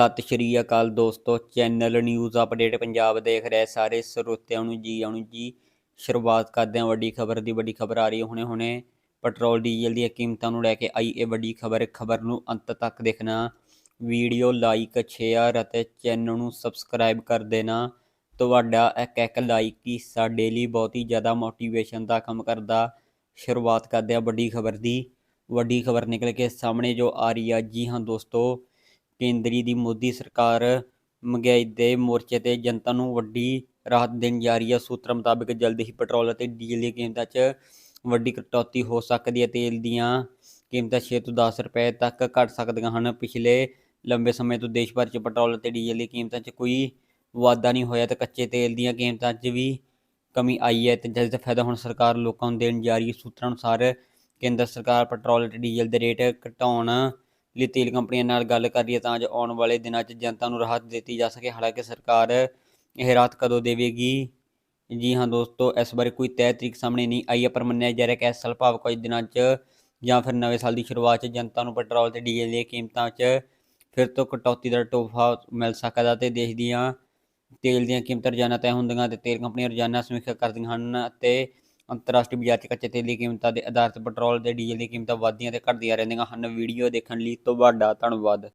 ਸਤਿ ਸ਼੍ਰੀ ਅਕਾਲ ਦੋਸਤੋ, channel news update Punjab ਦੇਖ ਰਹੇ ਸਾਰੇ ਸਰੋਤਿਆਂ ਨੂੰ ਜੀ ਆਉਣ ਜੀ। ਸ਼ੁਰੂਆਤ ਕਰਦੇ ਹਾਂ ਵੱਡੀ ਖਬਰ ਦੀ, ਵੱਡੀ ਖਬਰ ਆ ਰਹੀ ਹੁਣੇ ਹੁਣੇ ਪੈਟਰੋਲ, ਡੀਜ਼ਲ ਦੀਆਂ ਕੀਮਤਾਂ ਨੂੰ ਲੈ ਕੇ ਆਈ ਇਹ ਵੱਡੀ ਖਬਰ ਖਬਰ ਨੂੰ ਅੰਤ ਤੱਕ ਦੇਖਣਾ। ਵੀਡੀਓ ਲਾਈਕ ਸ਼ੇਅਰ ਅਤੇ ਚੈਨਲ ਨੂੰ ਸਬਸਕ੍ਰਾਈਬ ਕਰ ਦੇਣਾ। ਤੁਹਾਡਾ ਇੱਕ ਇੱਕ ਲਾਈਕ ਹੀ ਸਾਡੇ ਲਈ ਬਹੁਤ ਹੀ ਜ਼ਿਆਦਾ ਮੋਟੀਵੇਸ਼ਨ ਦਾ ਕੰਮ ਕਰਦਾ। ਸ਼ੁਰੂਆਤ ਕਰਦੇ ਹਾਂ ਵੱਡੀ ਖਬਰ ਦੀ। ਵੱਡੀ ਖਬਰ ਨਿਕਲ ਕੇ ਸਾਹਮਣੇ ਜੋ ਆ ਰਹੀ ਆ, ਜੀ ਹਾਂ ਦੋਸਤੋ ਕੇਂਦਰੀ ਦੀ ਮੋਦੀ ਸਰਕਾਰ ਮਹਿੰਗਾਈ ਦੇ ਮੋਰਚੇ ਤੇ ਜਨਤਾ ਨੂੰ ਵੱਡੀ ਰਾਹਤ ਦੇਣ ਜਾ ਰਹੀ ਹੈ। ਸੂਤਰਾਂ ਮੁਤਾਬਕ ਜਲਦੀ ਹੀ ਪੈਟਰੋਲ ਅਤੇ ਡੀਜ਼ਲ ਦੀਆਂ ਕੀਮਤਾਂ 'ਚ ਵੱਡੀ ਕਟੌਤੀ ਹੋ ਸਕਦੀ ਹੈ। ਤੇਲ ਦੀਆਂ ਕੀਮਤਾਂ 6 ਤੋਂ 10 ਰੁਪਏ ਤੱਕ ਘਟ ਸਕਦੀਆਂ ਹਨ। ਪਿਛਲੇ ਲੰਬੇ ਸਮੇਂ ਤੋਂ ਦੇਸ਼ ਭਰ 'ਚ ਪੈਟਰੋਲ ਅਤੇ ਡੀਜ਼ਲ ਦੀਆਂ ਕੀਮਤਾਂ 'ਚ ਕੋਈ ਵਾਧਾ ਨਹੀਂ ਹੋਇਆ ਤੇ ਕੱਚੇ ਤੇਲ ਦੀਆਂ ਕੀਮਤਾਂ 'ਚ ਵੀ ਕਮੀ ਆਈ ਹੈ ਤੇ ਜਿਸ ਦਾ ਫਾਇਦਾ ਹੁਣ ਸਰਕਾਰ ਲੋਕਾਂ ਨੂੰ ਦੇਣ ਜਾ ਰਹੀ ਹੈ। ਸੂਤਰਾਂ ਅਨੁਸਾਰ ਕੇਂਦਰ ਸਰਕਾਰ ਪੈਟਰੋਲ ਅਤੇ ਡੀਜ਼ਲ ਦੇ ਰੇਟ ਘਟਾਉਣ ਲਈ ਤੇਲ ਕੰਪਨੀਆਂ ਨਾਲ ਗੱਲ ਕਰੀਏ ਤਾਂ ਜੋ ਆਉਣ ਵਾਲੇ ਦਿਨਾਂ 'ਚ ਜਨਤਾ ਨੂੰ ਰਾਹਤ ਦਿੱਤੀ ਜਾ ਸਕੇ। ਹਾਲਾਂਕਿ ਸਰਕਾਰ ਇਹ ਰਾਹਤ ਕਦੋਂ ਦੇਵੇਗੀ? ਜੀ ਹਾਂ ਦੋਸਤੋ, ਇਸ ਬਾਰੇ ਕੋਈ ਤੈਅ ਤਰੀਕ ਸਾਹਮਣੇ ਨਹੀਂ ਆਈ ਹੈ, ਪਰ ਮੰਨਿਆ ਜਾ ਰਿਹਾ ਕਿ ਇਸ ਸਾਲ ਭਾਵ ਕੁਝ ਦਿਨਾਂ 'ਚ ਜਾਂ ਫਿਰ ਨਵੇਂ ਸਾਲ ਦੀ ਸ਼ੁਰੂਆਤ 'ਚ ਜਨਤਾ ਨੂੰ ਪੈਟਰੋਲ ਤੇ ਡੀਜ਼ਲ ਦੀਆਂ ਕੀਮਤਾਂ 'ਚ ਫਿਰ ਤੋਂ ਕਟੌਤੀ ਦਾ ਤੋਹਫਾ ਮਿਲ ਸਕਦਾ ਤੇ ਦੇਸ਼ ਦੀਆਂ ਤੇਲ ਦੀਆਂ ਕੀਮਤਾਂ ਰੋਜ਼ਾਨਾ ਤੈਅ ਹੁੰਦੀਆਂ ਤੇ ਤੇਲ ਕੰਪਨੀਆਂ ਰੋਜ਼ਾਨਾ ਸਮੀਖਿਆ ਕਰਦੀਆਂ ਹਨ ਅਤੇ ਅੰਤਰਰਾਸ਼ਟਰੀ ਬਾਜ਼ਾਰ 'ਚ ਕੱਚੇ ਤੇਲ ਦੀ ਕੀਮਤਾਂ ਦੇ ਆਧਾਰ ਤੇ ਪੈਟਰੋਲ ਤੇ ਡੀਜ਼ਲ ਦੀ ਕੀਮਤਾਂ ਵਧਦੀਆਂ ਤੇ ਘਟਦੀਆਂ ਰਹਿੰਦੀਆਂ ਹਨ। ਵੀਡੀਓ ਦੇਖਣ ਲਈ ਤੁਹਾਡਾ ਧੰਨਵਾਦ।